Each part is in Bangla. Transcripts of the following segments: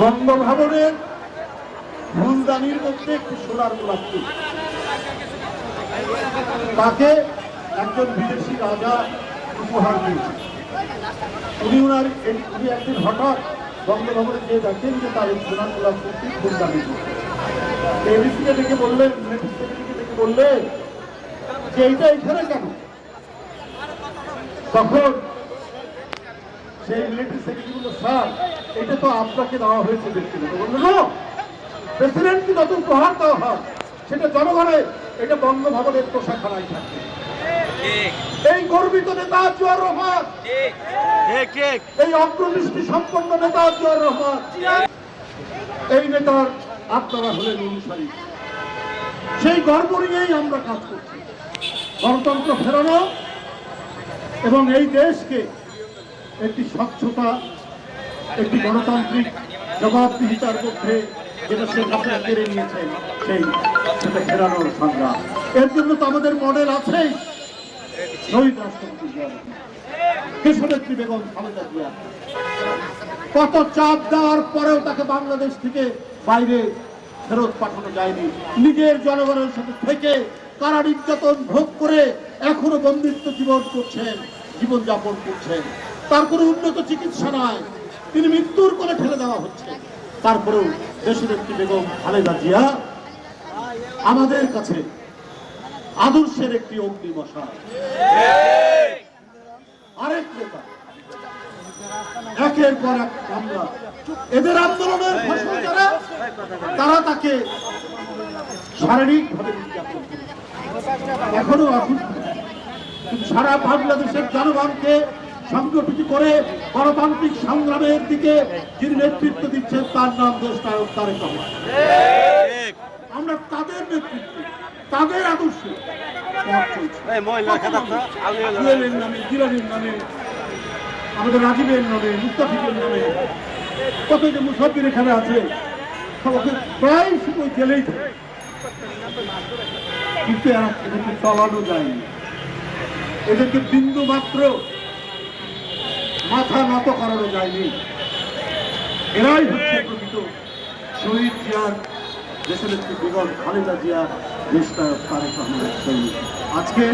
বঙ্গভবনের ফুলদানির মধ্যে একটি সোনার গোলাপ ফুল। তাকে একজন বিদেশি রাজা উপহার দিয়েছে। উনি ওনার উনি একদিন হঠাৎ বঙ্গভবনে গিয়ে দেখেন যে তার এই সোনার গোলাপ ফুলটি ফুলদানি এবিসিকে ডেকে বললেন ডেকে বললেন যে এইটা এখানে কেন? তখন সেই মিলিটারি সেক্রেটারি বলল, স্যার এটা তো আপনাকে দেওয়া হয়েছে প্রেসিডেন্টকে। যত উপহার দেওয়া হয়, সেটা জনগণের এটা বঙ্গভবনের প্রশাখানায় থাকে। এই গর্বিত নেতা জিয়াউর রহমান। এই অগ্রদৃষ্টি সম্পন্ন নেতা জিয়াউর রহমান। এই নেতার আপনারা হলেন অনুসারী। সেই গর্ব নিয়েই আমরা কাজ করছি। গণতন্ত্র ফেরানো এবং এই দেশকে একটি স্বচ্ছতা একটি গণতান্ত্রিক জবাবদিহিতার মধ্যে যেটা শেখ হাসিনা কেড়ে নিয়েছেন সেই সেটা ফেরানোর সংগ্রাম। এর জন্য তো আমাদের মডেল জিয়া। কত চাপ দেওয়ার পরেও তাকে বাংলাদেশ থেকে বাইরে ফেরত পাঠানো যায়নি। নিজের জনগণের সাথে থেকে কারা নির্যাতন ভোগ করে এখনও বন্দিত্ব জীবন করছেন, জীবনযাপন করছেন। তার কোনো উন্নত চিকিৎসা নাই। তিনি মৃত্যুর কোলে ঠেলে দেওয়া হচ্ছে। তারপরেও দেশের একটি বেগম খালেদা জিয়া আমাদের কাছে আদর্শের একটি অগ্নি মশা আরেক নেতা। একের পর এক মামলা। এদের আন্দোলনের ফসল যারা, তারা তাকে শারীরিক ভাবে নির্যাতন এখনও এখন সারা বাংলাদেশের জনগণকে সংগঠিত করে গণতান্ত্রিক সংগ্রামের দিকে যিনি নেতৃত্ব দিচ্ছেন তার নাম দেশ নায়ক তারেক রহমান। আমরা তাদের নেতৃত্ব তাদের আদর্শ। নামে জিরানির নামে আমাদের রাজীবের নামে মুস্তাফিজের নামে। কত যে মুসাফির এখানে আছে সবাইকে প্রায় সময় জেলেই থাকে। কিন্তু এরা চলানো যায়নি। এদেরকে বিন্দু মাত্র মাথা নত করানো যায়নি। এরাই হচ্ছে প্রকৃত শহীদ জিয়ার দেশের একটি বেগম খালেদা জিয়া দেশটা তারেক রহমানের আজকে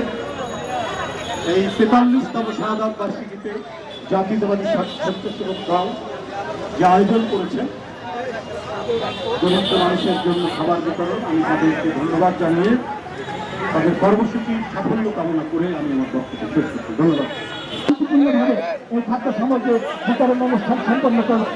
এই তেতাল্লিশতম শাহাদ বার্ষিকীতে জাতীয়তাবাদী স্বেচ্ছাসেবক দল যে আয়োজন করেছে, দরিদ্র মানুষের জন্য খাবার বিতরণ, আমি তাদেরকে ধন্যবাদ জানিয়ে তাদের কর্মসূচি সাফল্য কামনা করে আমি আমার বক্তব্য শেষ করছি। ধন্যবাদ। শান্তিপূর্ণভাবে এই খাদ্য সামগ্রী বিতরণ অনুষ্ঠান সম্পন্ন কর-